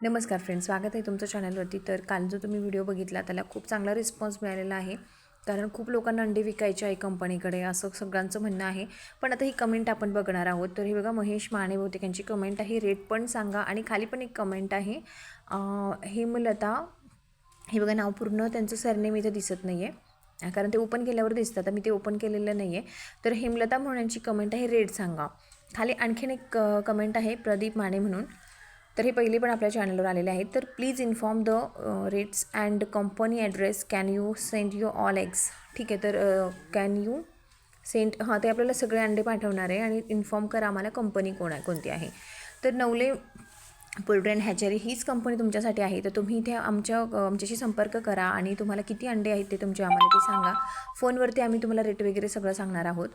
नमस्कार फ्रेंड्स स्वागत आहे तुमच्या चॅनलवरती तर काल जो तुम्ही व्हिडिओ बघितला त्याला खूप चांगला रिस्पॉन्स मिळालेला आहे. कारण खूप लोकांना अंडे विकायचे आहे कंपनीकडे असं सगळ्यांचं म्हणणं आहे. पण आता ही कमेंट आपण बघणार आहोत. तर हे बघा महेश माने बहुतेक यांची कमेंट आहे. रेट पण सांगा आणि खाली पण एक कमेंट आहे. हेमलता हे बघा नाव पूर्ण त्यांचं सरनेम इथं दिसत नाही आहे कारण ते ओपन केल्यावर दिसतं आता मी ते ओपन केलेलं नाही आहे तर हेमलता म्हणून यांची कमेंट आहे. रेट सांगा. खाली आणखीन एक कमेंट आहे. प्रदीप माने म्हणून. तर हे पहिले पण आपल्या चॅनलवर आलेले आहेत. तर please inform the rates and company address can you send you all eggs ठीक आहे तर कॅन यू सेंट हां ते आपल्याला सगळे अंडे पाठवणार आहे आणि इन्फॉर्म करा आम्हाला कंपनी कोण आहे कोणती आहे. तर नवले पोल्ट्री अँड हॅचरी हीच कंपनी तुमच्यासाठी आहे. तर तुम्ही इथे आमच्या आमच्याशी संपर्क करा आणि तुम्हाला किती अंडे आहेत ते तुमचे आम्हाला ते सांगा. फोनवरती आम्ही तुम्हाला रेट वगैरे सगळं सांगणार आहोत.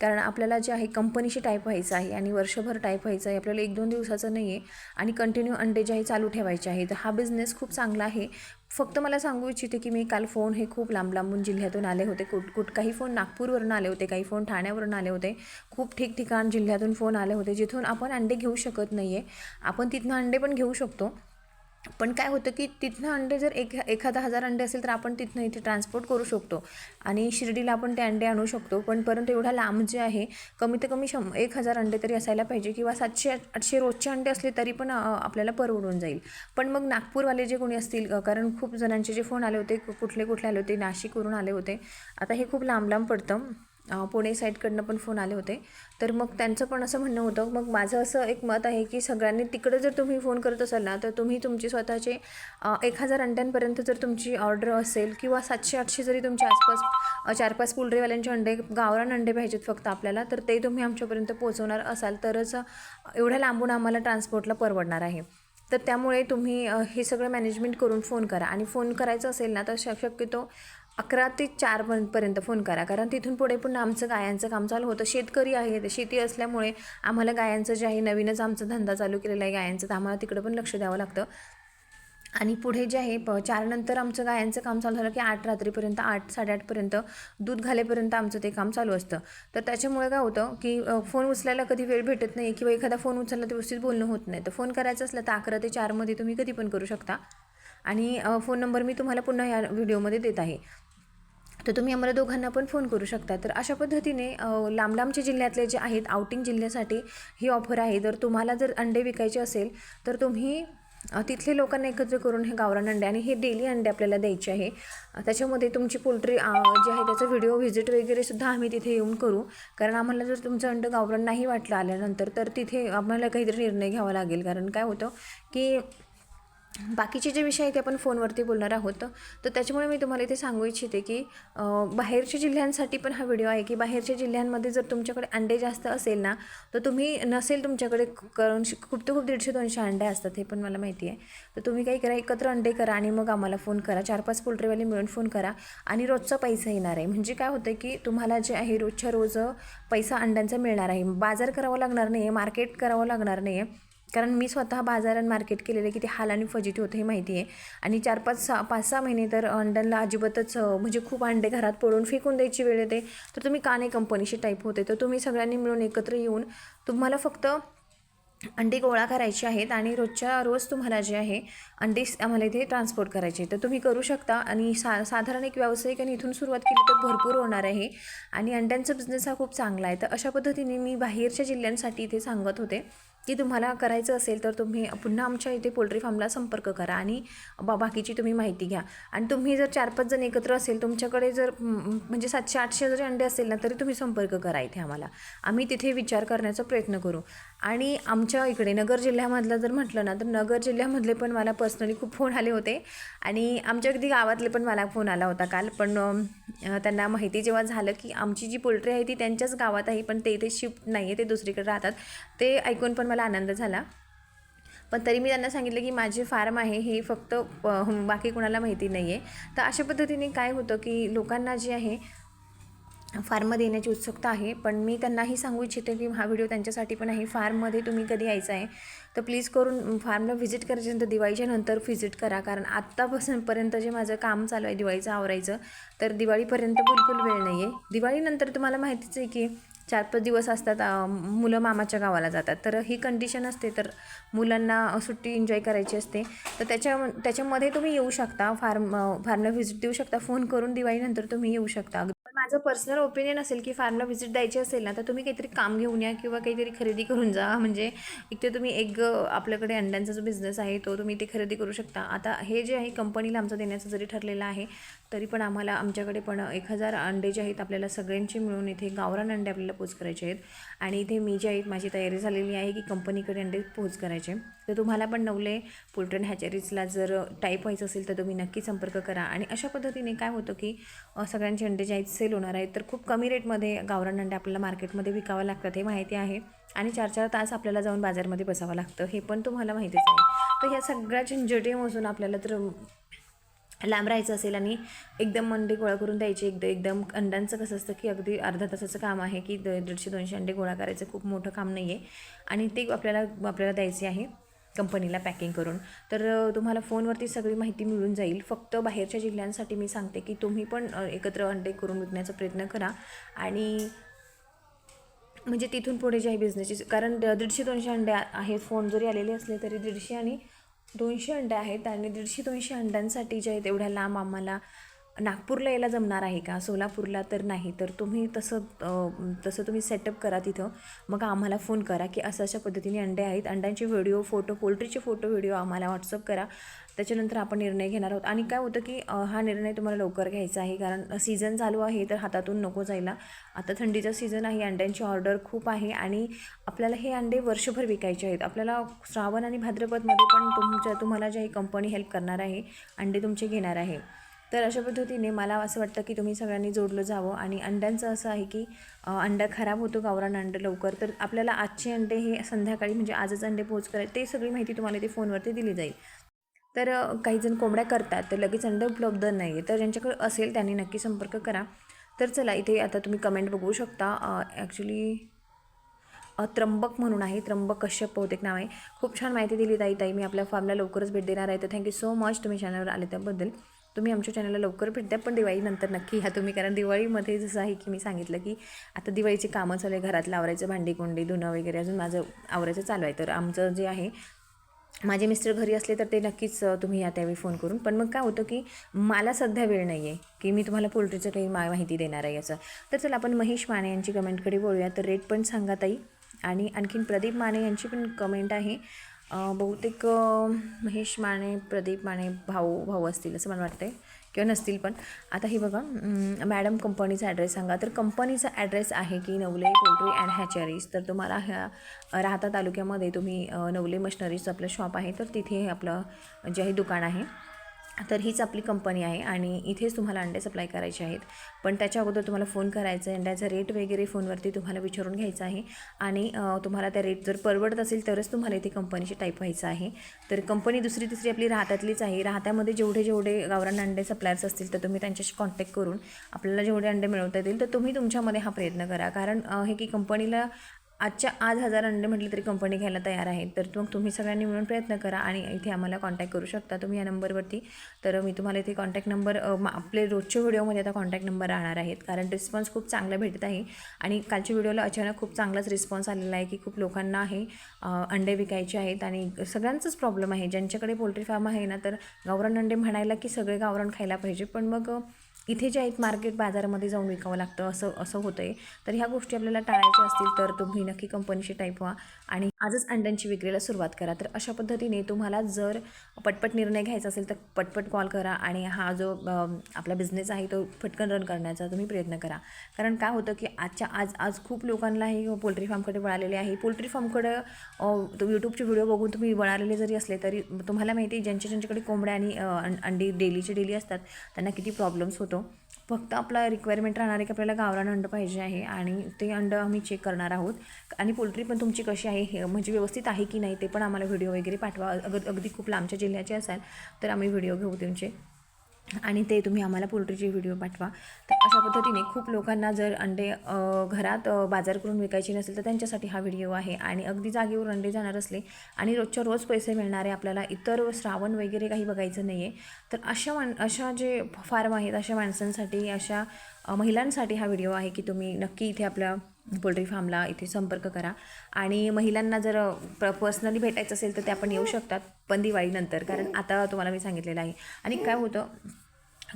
कारण आपल्याला जे आहे कंपनीशी टाईप व्हायचं आहे आणि वर्षभर टाईप व्हायचं आहे आपल्याला एक दोन दिवसाचं नाही आहे आणि कंटिन्यू अंडे जे आहे चालू ठेवायचे आहे तर हा बिझनेस खूप चांगला आहे. फक्त मला सांगू इच्छिते की मी काल फोन हे खूप लांब लांबून जिल्ह्यातून आले होते. कुठ कुठ काही फोन नागपूरवरून आले होते काही फोन ठाण्यावरून आले होते. खूप ठिकठिकाण जिल्ह्यातून फोन आले होते जिथून आपण अंडे घेऊ शकत नाही आहे आपण तिथनं अंडे पण घेऊ शकतो. पण काय होतं की तिथनं अंडे जर एक एखादा हजार अंडे असेल तर आपण तिथनं इथे ट्रान्सपोर्ट करू शकतो. आणि शिर्डीला आपण ते अंडे आणू शकतो. पण परंतु एवढा लांब जे आहे कमीत कमी शं एक हजार अंडे तरी असायला पाहिजे किंवा सातशे आठशे रोजचे अंडे असले तरी पण आपल्याला परवडून जाईल. पण मग नागपूरवाले जे कोणी असतील कारण खूप जणांचे जे फोन आले होते कुठले कुठले आले होते नाशिकवरून आले होते. आता हे खूप लांब लांब पडतं. पुणे साईडकडनं पण फोन आले होते. तर मग त्यांचं पण असं म्हणणं होतं मग माझं असं एक मत आहे की सगळ्यांनी तिकडे जर तुम्ही फोन करत असाल ना तर तुम्ही तुमची स्वतःचे एक हजार अंड्यांपर्यंत जर तुमची ऑर्डर असेल किंवा सातशे आठशे जरी तुमच्या आसपास चार पाच पुलरेवाल्यांचे अंडे गावरान अंडे पाहिजेत फक्त आपल्याला तर ते तुम्ही आमच्यापर्यंत पोहोचवणार असाल तरच एवढ्या लांबून आम्हाला ट्रान्सपोर्टला परवडणार आहे. तर त्यामुळे तुम्ही हे सगळं मॅनेजमेंट करून फोन करा. आणि फोन करायचं असेल ना तर श- शक्यतो अकरा ते चार पर्यंत फोन करा. कारण तिथून पुढे पुन्हा आमचं गायांचं काम चालू होतं. शेतकरी आहे. शेती असल्यामुळे आम्हाला गायांचं जे आहे नवीनच आमचा धंदा चालू केलेला आहे गायांचं. तर आम्हाला तिकडं पण लक्ष द्यावं लागतं. आणि पुढे जे आहे प चारनंतर आमचं गायांचं काम चालू झालं की आठ रात्रीपर्यंत आठ साडेआठपर्यंत दूध घालेपर्यंत आमचं ते काम चालू असतं. तर त्याच्यामुळे काय होतं की फोन उचलायला कधी वेळ भेटत नाही किंवा एखादा फोन उचलला व्यवस्थित बोलणं होत नाही. तर फोन करायचं असलं तर अकरा ते चारमध्ये तुम्ही कधी पण करू शकता. आणि फोन नंबर मी तुम्हाला पुन्हा या व्हिडिओमध्ये देत आहे. तर तुम्ही आम्हाला दोघांना पण फोन करू शकता. तर अशा पद्धतीने लांब लांबचे जिल्ह्यातले जे आहेत आउटिंग जिल्ह्यासाठी ही ऑफर आहे. जर तुम्हाला जर अंडे विकायचे असेल तर तुम्ही तिथले लोकांना एकत्र करून हे गावरान अंडे आणि हे डेली अंडे आपल्याला द्यायचे आहे. त्याच्यामध्ये तुमची पोल्ट्री जे आहे त्याचा व्हिडिओ व्हिजिट वगैरे सुद्धा आम्ही तिथे येऊन करू. कारण आम्हाला जर तुमचं अंडं गावरान नाही वाटलं आल्यानंतर तर तिथे आम्हाला काहीतरी निर्णय घ्यावा लागेल. कारण काय होतं की बाकीचे जे विषय आहेत ते आपण फोनवरती बोलणार आहोत. तर त्याच्यामुळे मी तुम्हाला इथे सांगू इच्छिते की बाहेरच्या जिल्ह्यांसाठी पण हा व्हिडिओ आहे की बाहेरच्या जिल्ह्यांमध्ये जर तुमच्याकडे अंडे जास्त असेल ना तर तुम्ही नसेल तुमच्याकडे करून खूप ते खूप दीडशे दोनशे अंडे असतात हे पण मला माहिती आहे. तर तुम्ही काही करा एकत्र अंडे करा आणि मग आम्हाला फोन करा. चार पाच पोल्ट्रीवाले मिळून फोन करा आणि रोजचा पैसा येणार आहे. म्हणजे काय होतं की तुम्हाला जे आहे रोजच्या रोज पैसा अंड्यांचा मिळणार आहे. बाजार करावा लागणार नाही आहे मार्केट करावं लागणार नाही आहे कारण मी स्वतः बाजारात मार्केट केलेलं किती हाल आणि फजिती होतं हे माहिती आहे. आणि चार पाच सहा पाच सहा महिने तर अंड्यांना अजिबातच म्हणजे खूप अंडे घरात पडून फेकून द्यायची वेळ येते. तर तुम्ही का नाही कंपनीशी टाईप होते? तर तुम्ही सगळ्यांनी मिळून एकत्र येऊन तुम्हाला फक्त अंडे गोळा करायचे आहेत आणि रोजच्या रोज तुम्हाला जे आहे अंडे आम्हाला इथे ट्रान्सपोर्ट करायचे तर तुम्ही करू शकता आणि सा साधारण एक व्यावसायिकाने इथून सुरुवात केली तर भरपूर होणार आहे. आणि अंड्यांचा बिझनेस हा खूप चांगला आहे. तर अशा पद्धतीने मी बाहेरच्या जिल्ह्यांसाठी इथे सांगत होते. की तुम्हाला करायचं असेल तर तुम्ही पुन्हा आमच्या इथे पोल्ट्री फार्मला संपर्क करा आणि बा बाकीची तुम्ही माहिती घ्या. आणि तुम्ही जर चार पाच जण एकत्र असेल तुमच्याकडे जर म्हणजे सातशे आठशे जरी अंडे असेल ना तरी तुम्ही संपर्क करा इथे आम्हाला. आम्ही तिथे विचार करण्याचा प्रयत्न करू. आणि आमच्या इकडे नगर जिल्ह्यामधलं जर म्हटलं ना तर नगर जिल्ह्यामधले पण मला पर्सनली खूप फोन आले होते. आणि आमच्या अगदी गावातले पण मला फोन आला होता काल. पण त्यांना माहिती जेव्हा झालं की आमची जी पोल्ट्री आहे ती त्यांच्याच गावात आहे पण ते इथे शिफ्ट नाही आहे ते दुसरीकडे राहतात. ते ऐकून पण मला आनंद झाला. पण तरी मी त्यांना सांगितलं की माझे फार्म आहे हे फक्त बाकी कोणाला माहिती नाही आहे तर अशा पद्धतीने काय होतं की लोकांना जे आहे फार्ममध्ये येण्याची उत्सुकता आहे पण मी त्यांनाही सांगू इच्छिते की हा व्हिडिओ त्यांच्यासाठी पण आहे. फार्ममध्ये तुम्ही कधी यायचं आहे तर प्लीज करून फार्मला व्हिजिट करायच्या नंतर दिवाळीच्या नंतर व्हिजिट करा. कारण आत्तापासूनपर्यंत जे माझं काम चालू आहे दिवाळीचं आवरायचं तर दिवाळीपर्यंत बिलकुल वेळ नाही आहे. दिवाळीनंतर तुम्हाला माहितीच आहे की चार पाच दिवस असतात मुलं मामाच्या गावाला जातात. तर ही कंडिशन असते तर मुलांना सुट्टी एन्जॉय करायची असते. तर त्याच्या त्याच्यामध्ये तुम्ही येऊ शकता फार्म फार्मला व्हिजिट देऊ शकता. फोन करून दिवाळीनंतर तुम्ही येऊ शकता. माझं पर्सनल ओपिनियन असेल की फार्मला व्हिजिट द्यायची असेल ना तर तुम्ही काहीतरी काम घेऊन या किंवा काहीतरी खरेदी करून जा. म्हणजे एक तर तुम्ही एक आपल्याकडे अंड्यांचा जो बिझनेस आहे तो तुम्ही ते खरेदी करू शकता. आता हे जे आहे कंपनीला आमचं देण्याचं जरी ठरलेलं आहे तरी पण आम्हाला आमच्याकडे पण एक हजार अंडे जे आहेत आपल्याला सगळ्यांचे मिळून इथे गावरान अंडे आपल्याला पोच करायचे आहेत. आणि इथे मी जे आहेत माझी तयारी झालेली आहे की कंपनीकडे अंडे पोच करायचे. तर तुम्हाला पण नवले पोल्ट्रन हॅचरीजला जर टाईप व्हायचं असेल तर तुम्ही नक्की संपर्क करा. आणि अशा पद्धतीने काय होतं की सगळ्यांचे अंडे जे आहेत सेल होणार आहेत. तर खूप कमी रेटमध्ये गावरान अंडे आपल्याला मार्केटमध्ये विकावं लागतात हे माहिती आहे. आणि चार चार तास आपल्याला जाऊन बाजारमध्ये बसावं लागतं हे पण तुम्हाला माहितीच आहे. तर ह्या सगळ्या झंझटेमधून आपल्याला तर लांब राहायचं असेल आणि एकदम अंडे गोळा करून द्यायचे. एकदा एकदम अंड्यांचं कसं असतं की अगदी अर्धा तासाचं काम आहे की द- दीडशे दोनशे अंडे गोळा करायचं खूप मोठं काम नाही आहे. आणि ते आपल्याला आपल्याला द्यायचे आहे कंपनीला पॅकिंग करून. तर तुम्हाला फोनवरती सगळी माहिती मिळून जाईल. फक्त बाहेरच्या जिल्ह्यांसाठी मी सांगते की तुम्ही पण एकत्र अंडे करून विकण्याचा प्रयत्न करा. आणि म्हणजे तिथून पुढे जे आहे बिझनेसची कारण द- दीडशे दोनशे अंडे आहेत फोन जरी आलेले असले तरी दीडशे आणि दोनशे अंडे आहेत आणि दीडशे दोनशे अंड्यांसाठी जे आहेत एवढ्या लांब आम्हाला नागपूरला यायला जमणार आहे का? सोलापूरला तर नाही तर तुम्ही तसं तसं तुम्ही सेटअप करा तिथं. मग आम्हाला फोन करा की असं अशा पद्धतीने अंडे आहेत. अंड्यांचे व्हिडिओ फोटो पोल्ट्रीचे फोटो व्हिडिओ आम्हाला व्हॉट्सअप करा. त्याच्यानंतर आपण निर्णय घेणार आहोत. आणि काय होतं की हा निर्णय तुम्हाला लवकर घ्यायचा आहे. कारण सीझन चालू आहे तर हातातून नको जायला. आता थंडीचा सीझन आहे अंड्यांची ऑर्डर खूप आहे. आणि आपल्याला हे अंडे वर्षभर विकायचे आहेत. आपल्याला श्रावण आणि भाद्रपदमध्ये पण तुमच्या तुम्हाला जे कंपनी हेल्प करणार आहे अंडे तुमचे घेणार आहे. तर अशा पद्धतीने मला असं वाटतं की तुम्ही सगळ्यांनी जोडलं जावं आणि अंड्यांचं असं आहे की अंडा खराब होतो गावरान अंडं लवकर. तर आपल्याला आजचे अंडे हे संध्याकाळी म्हणजे आजच अंडे पोच करायचे ते सगळी माहिती तुम्हाला ते फोनवरती दिली जाईल. तर काहीजण काही जण कोंबड्या करतात तर लगेच अंड उपलब्ध नाही आहे तर ज्यांच्याकडे असेल त्यांनी नक्की संपर्क करा. तर चला इथे आता तुम्ही कमेंट बघू शकता. ॲक्च्युली त्र्यंबक म्हणून आहे. त्र्यंबक कश्यप बहुतेक नाव आहे. खूप छान माहिती दिली ताई. ताई मी आपल्या फार्मला लवकरच भेट देणार आहे. तर थँक्यू सो मच तुम्ही चॅनलवर आले त्याबद्दल. तुम्ही आमच्या चॅनलला लवकर भेट द्या पण दिवाळीनंतर नक्की ह्या तुम्ही. कारण दिवाळीमध्ये जसं आहे की मी सांगितलं की आता दिवाळीची कामं चालू आहे घरातलं आवरायचं भांडी कोंडी धुणं वगैरे अजून माझं आवरायचं चालू आहे. तर आमचं जे आहे माझे मिस्टर घरी असले तर ते नक्कीच तुम्ही या त्यावेळी फोन करून. पण मग काय होतं की मला सध्या वेळ नाही आहे की मी तुम्हाला पोल्ट्रीचं काही मा माहिती देणार आहे याचं. तर चला आपण महेश माने यांची कमेंटकडे बोलूया. तर रेट पण सांगा ताई. आणि आणखीन प्रदीप माने यांची पण कमेंट आहे. बहुतेक महेश माने प्रदीप माने भाऊ भाऊ असतील असं मला वाटतंय. किंवा नसतील पण. आता हे बघा मॅडम कंपनीचा ॲड्रेस सांगा. तर कंपनीचा ॲड्रेस आहे की नवले पोल्ट्री अँड हॅचरीज. तर तुम्हाला ह्या राहता तालुक्यामध्ये तुम्ही नवले मशनरीजचं आपलं शॉप आहे. तर तिथे आपलं जे आहे दुकान आहे. तर हीच आपली कंपनी आहे आणि इथेच तुम्हाला अंडे सप्लाय करायचे आहेत. पण त्याच्या अगोदर तुम्हाला फोन करायचा आहे. अंड्याचा रेट वगैरे फोनवरती तुम्हाला विचारून घ्यायचा आहे. आणि तुम्हाला त्या रेट जर परवडत असेल तरच तुम्हाला इथे कंपनीची टाईप व्हायचं आहे. तर कंपनी दुसरी तिसरी आपली राहतातलीच आहे. राहत्यामध्ये जेवढे जेवढे गावरान अंडे सप्लायर्स असतील तर तुम्ही त्यांच्याशी कॉन्टॅक्ट करून आपल्याला जेवढे अंडे मिळवता येतील तर तुम्ही तुमच्यामध्ये हा प्रयत्न करा. कारण हे की कंपनीला आजच्या आज हजार अंडे म्हटले तरी कंपनी घ्यायला तयार आहे. तर मग तुम्ही सगळ्यांनी मिळून प्रयत्न करा आणि इथे आम्हाला कॉन्टॅक्ट करू शकता. तुम्ही या नंबरवरती तर मी तुम्हाला इथे कॉन्टॅक्ट नंबर मा- आपले रोजच्या व्हिडिओमध्ये आता कॉन्टॅक्ट नंबर राहणार आहेत. कारण रिस्पॉन्स खूप चांगला भेटत आहे. आणि कालच्या व्हिडिओला अचानक खूप चांगलाच रिस्पॉन्स आलेला आहे की खूप लोकांना आहे अंडे विकायचे आहेत. आणि सगळ्यांचाच प्रॉब्लेम आहे. ज्यांच्याकडे पोल्ट्री फार्म आहे ना तर गावरान अंडे म्हणायला की सगळे गावरान खायला पाहिजे. पण मग इथे जे आहेत मार्केट बाजारामध्ये जाऊन विकावं लागतं असं असं होतं आहे तर ह्या गोष्टी आपल्याला टाळायच्या असतील तर तुम्ही नक्की कंपनीशी टाईप व्हा. आणि आजच अंड्यांची विक्रीला सुरुवात करा. तर अशा पद्धतीने तुम्हाला जर पटपट निर्णय घ्यायचा असेल तर पटपट कॉल करा आणि हा जो आपला बिझनेस आहे तो फटकन रन करण्याचा तुम्ही प्रयत्न करा. कारण काय होतं की आजच्या आज आज खूप लोकांना हे पोल्ट्री फार्मकडे वळालेले आहे. पोल्ट्री फार्मकडं तो यूट्यूबचे व्हिडिओ बघून तुम्ही वळालेले जरी असले तरी तुम्हाला माहिती आहे ज्यांच्या ज्यांच्याकडे कोंबड्या आणि अंडी डेलीचे डेली असतात त्यांना किती प्रॉब्लेम्स होतो. फक्त आपला रिक्वायरमेंट राहणार आहे की आपल्याला गावरान अंड पाहिजे आहे आणि ते अंडं आम्ही चेक करणार आहोत. आणि पोल्ट्री पण तुमची कशी आहे हे म्हणजे व्यवस्थित आहे की नाही ते पण आम्हाला व्हिडिओ वगैरे पाठवा. अग अगदी खूप लांबच्या जिल्ह्याचे असाल तर आम्ही व्हिडिओ घेऊ तुमचे. आणि ते तुम्ही आम्हाला पोल्ट्रीचे व्हिडिओ पाठवा. तर अशा पद्धतीने खूप लोकांना जर अंडे घरात बाजार करून विकायचे नसेल तर त्यांच्यासाठी हा व्हिडिओ आहे. आणि अगदी जागेवर अंडे जाणार असले आणि रोजच्या रोज पैसे मिळणारे आपल्याला इतर श्रावण वगैरे काही बघायचं नाही आहे तर अशा मान अशा जे फार्म आहेत अशा माणसांसाठी अशा महिलांसाठी हा व्हिडिओ आहे की तुम्ही नक्की इथे आपल्या पोल्ट्री फार्मला इथे संपर्क करा. आणि महिलांना जर प पर्सनली भेटायचं असेल तर ते आपण येऊ शकतात पण दिवाळीनंतर. कारण आता तुम्हाला मी सांगितलेलं आहे. आणि काय होतं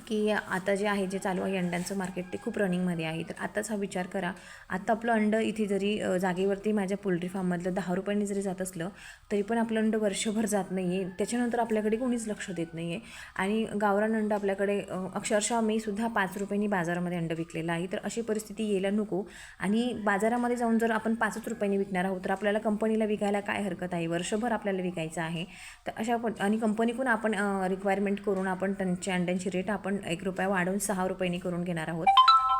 की आता जे आहे जे चालू आहे अंड्यांचं मार्केट ते खूप रनिंगमध्ये आहे. तर आताच हा विचार करा. आता आपलं अंड इथे जरी जागेवरती माझ्या पोल्ट्री फार्ममधलं दहा रुपयांनी जरी जात असलं तरी पण आपलं अंड वर्षभर जात नाही आहे त्याच्यानंतर आपल्याकडे कोणीच लक्ष देत नाही आहे आणि गावरान अंड आपल्याकडे अक्षरशः मी सुद्धा पाच रुपयांनी बाजारामध्ये अंड विकलेलं आहे. तर अशी परिस्थिती यायला नको. आणि बाजारामध्ये जाऊन जर आपण पाचच रुपयांनी विकणार आहोत तर आपल्याला कंपनीला विकायला काय हरकत आहे? वर्षभर आपल्याला विकायचं आहे. तर अशा पण आणि कंपनीकडून आपण रिक्वायरमेंट करून आपण त्यांच्या अंड्यांची रेट आपण एक रुपया वाढवून सहा रुपयांनी करून घेणार आहोत.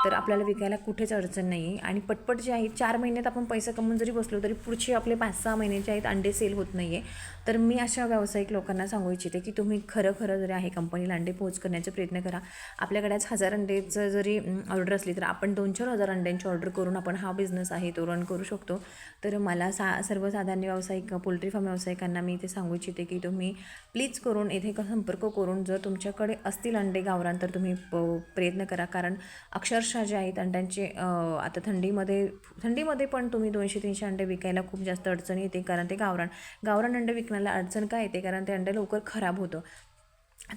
तर आपल्याला विकायला कुठेच अडचण नाही आहे आणि पटपट जे आहे चार महिन्यात आपण पैसा कमवून जरी बसलो तरी पुढचे आपले पाच सहा महिने जे आहेत अंडे सेल होत नाही आहे तर मी अशा व्यावसायिक लोकांना सांगू इच्छिते की तुम्ही खरं खरं जरी आहे कंपनीला अंडे पोच करण्याचा प्रयत्न करा. आपल्याकडे आज हजार अंडेचं जरी ऑर्डर असली तर आपण दोन चार हजार अंड्यांची ऑर्डर करून आपण हा बिझनेस आहे तो रन करू शकतो. तर मला सा सर्वसाधारण व्यावसायिक पोल्ट्री फार्म व्यावसायिकांना मी इथे सांगू इच्छिते की तुम्ही प्लीज करून इथे संपर्क करून जर तुमच्याकडे असतील अंडे गावरान तर तुम्ही प- प्रयत्न करा. कारण अक्षरशः जे आहेत अंड्यांचे आता थंडीमध्ये थंडीमध्ये पण तुम्ही दोनशे तीनशे अंडे विकायला खूप जास्त अडचणी येते. कारण ते गावरान गावरान अंडे विकण्याला अडचण काय येते? कारण ते अंडे लवकर खराब होतं.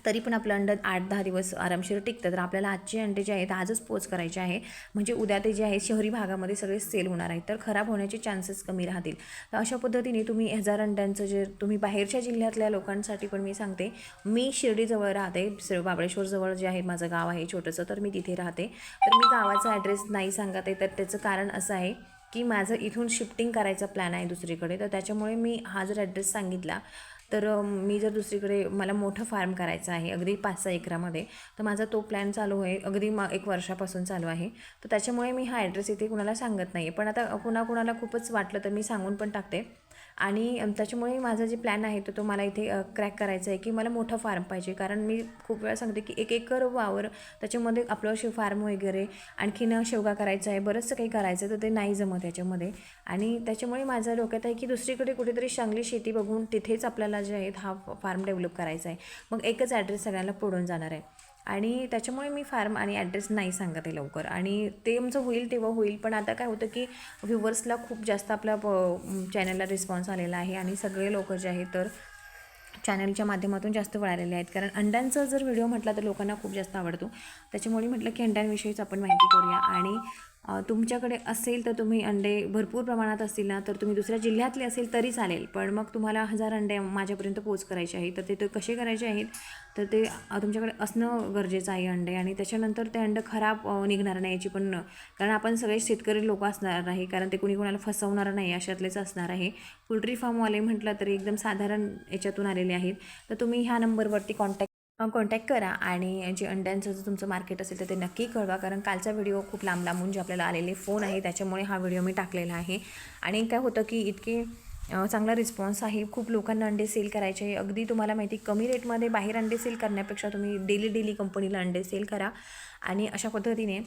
तरी पण आपलं अंड आठ दहा दिवस आरामशीर टिकतं. तर आपल्याला आजचे अंडे जे आहेत आजच पोच करायचे आहे. म्हणजे उद्या ते जे आहे शहरी भागामध्ये सगळे सेल होणार आहेत. तर खराब होण्याचे चान्सेस कमी राहतील. तर अशा पद्धतीने तुम्ही हजार अंड्यांचं जे तुम्ही बाहेरच्या जिल्ह्यातल्या लोकांसाठी पण मी सांगते मी शिर्डीजवळ राहते. बाबळेश्वरजवळ जे आहे माझं गाव आहे छोटंसं तर मी तिथे राहते. तर मी गावाचा ॲड्रेस नाही सांगत आहे तर त्याचं कारण असं आहे की माझं इथून शिफ्टिंग करायचा प्लॅन आहे दुसरीकडे. तर त्याच्यामुळे मी हा जर ॲड्रेस सांगितला तर मी जर दुसरीकडे मला मोठं फार्म करायचं आहे अगदी पाच सहा एकरामध्ये तर माझा तो प्लॅन चालू आहे अगदी म एक वर्षापासून चालू आहे. तर त्याच्यामुळे मी हा ॲड्रेस इथे कुणाला सांगत नाही पण आता कुणाकुणाला खूपच वाटलं तर मी सांगून पण टाकते. आणि त्याच्यामुळे माझा जे प्लॅन आहे तो तो मला इथे क्रॅक करायचा आहे की मला मोठा फार्म पाहिजे. कारण मी खूप वेळा सांगते की एक एकर वावर त्याच्यामध्ये आपलं शिव फार्म वगैरे आणखीन शेवगा करायचा आहे बरंचसं काही करायचं आहे तर ते नाही जमत त्याच्यामध्ये. आणि त्याच्यामुळे माझा डोक्यात आहे की दुसरीकडे कुठेतरी चांगली शेती बघून तिथेच आपल्याला जे आहेत हा फार्म डेव्हलप करायचा आहे. मग एकच ॲड्रेस सगळ्यांना पडून जाणार आहे. आणि त्याच्यामुळे मी फार्म आणि ॲड्रेस नाही सांगत आहे लवकर. आणि ते आमचं होईल तेव्हा होईल पण आता काय होतं की व्ह्युवर्सला खूप जास्त आपल्या चॅनलला रिस्पॉन्स आलेला आहे आणि सगळे लोक जे आहेत तर चॅनलच्या माध्यमातून जास्त वळालेले आहेत. कारण अंड्यांचा जर व्हिडिओ म्हटला तर लोकांना खूप जास्त आवडतो. त्याच्यामुळे म्हटलं की अंड्यांविषयीच आपण माहिती करूया. आणि तुमच्याकडे असेल तर तुम्ही अंडे भरपूर प्रमाणात असतील ना तर तुम्ही दुसऱ्या जिल्ह्यातले असेल तरी चालेल. पण मग तुम्हाला हजार अंडे माझ्यापर्यंत पोच करायचे आहेत तर ते तर कसे करायचे आहेत? तर ते तुमच्याकडे असणं गरजेचं आहे अंडे आणि त्याच्यानंतर ते अंडं खराब निघणार नाही याची पण कारण आपण सगळे शेतकरी लोक असणार आहे कारण ते कोणी कोणाला फसवणार नाही अशातलेच असणार आहे. पोल्ट्री फार्मवाले म्हटलं तरी एकदम साधारण याच्यातून आलेले आहेत. तर तुम्ही ह्या नंबरवरती कॉन्टॅक्ट कॉन्टॅक्ट करा आणि जे अंड्यांचं जर तुमचं मार्केट असेल तर ते नक्की कळवा. कारण कालचा व्हिडिओ खूप लांब लांबून जे आपल्याला आलेले फोन आहे त्याच्यामुळे हा व्हिडिओ मी टाकलेला आहे. आणि काय होतं की इतके चांगला रिस्पॉन्स आहे. खूप लोकांना अंडे सेल करायचे आहे. अगदी तुम्हाला माहिती कमी रेटमध्ये बाहेर अंडे सेल करण्यापेक्षा तुम्ही डेली डेली कंपनीला अंडे सेल करा. आणि अशा पद्धतीने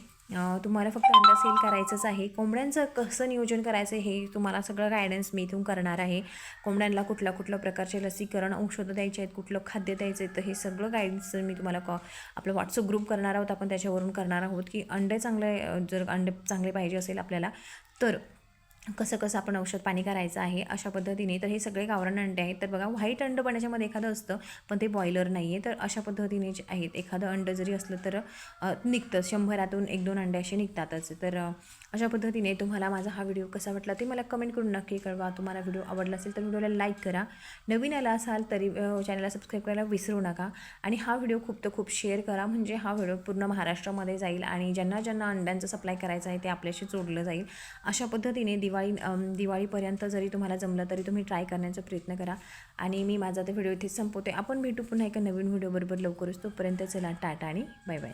तुम्हाला फक्त अंडा सेल करायचंच आहे. कोंबड्यांचं कसं नियोजन करायचं हे तुम्हाला सगळं गायडन्स मी इथून करणार आहे. कोंबड्यांना कुठल्या कुठल्या प्रकारचे लसीकरण औषधं द्यायचे आहेत कुठलं खाद्य द्यायचं आहे तर हे सगळं गायडन्स मी तुम्हाला कॉ आपलं व्हॉट्सअप ग्रुप करणार आहोत. आपण त्याच्यावरून करणार आहोत की अंडे चांगले जर अंडे चांगले पाहिजे असेल आपल्याला तर कसं कसं आपण औषध पाणी करायचं आहे अशा पद्धतीने तर हे सगळे गावरान अंडे आहेत. तर बघा व्हाईट अंडं पण याच्यामध्ये एखादं असतं पण ते बॉयलर नाही आहे. तर अशा पद्धतीने जे आहेत एखादं अंडं जरी असलं तर निघतं. शंभरातून एक दोन अंडे असे निघतातच. तर अशा पद्धतीने तुम्हाला माझा हा व्हिडिओ कसा वाटला ते मला कमेंट करून नक्की कळवा. तुम्हाला व्हिडिओ आवडला असेल तर व्हिडिओला लाईक करा. नवीन आला असाल तरी चॅनलला सबस्क्राईब करायला विसरू नका. आणि हा व्हिडिओ खूप तर खूप शेअर करा. म्हणजे हा व्हिडिओ पूर्ण महाराष्ट्रामध्ये जाईल आणि ज्यांना ज्यांना अंड्यांचं सप्लाय करायचं आहे ते आपल्याशी जोडलं जाईल. अशा पद्धतीने दिवाळी दिवाळीपर्यंत जरी तुम्हाला जमलं तरी तुम्ही ट्राय करण्याचा प्रयत्न करा. आणि मी माझा ते व्हिडिओ इथे संपवते. आपण भेटू पुन्हा एका नवीन व्हिडिओबरोबर लवकरच. तोपर्यंत चला टाटा आणि बाय बाय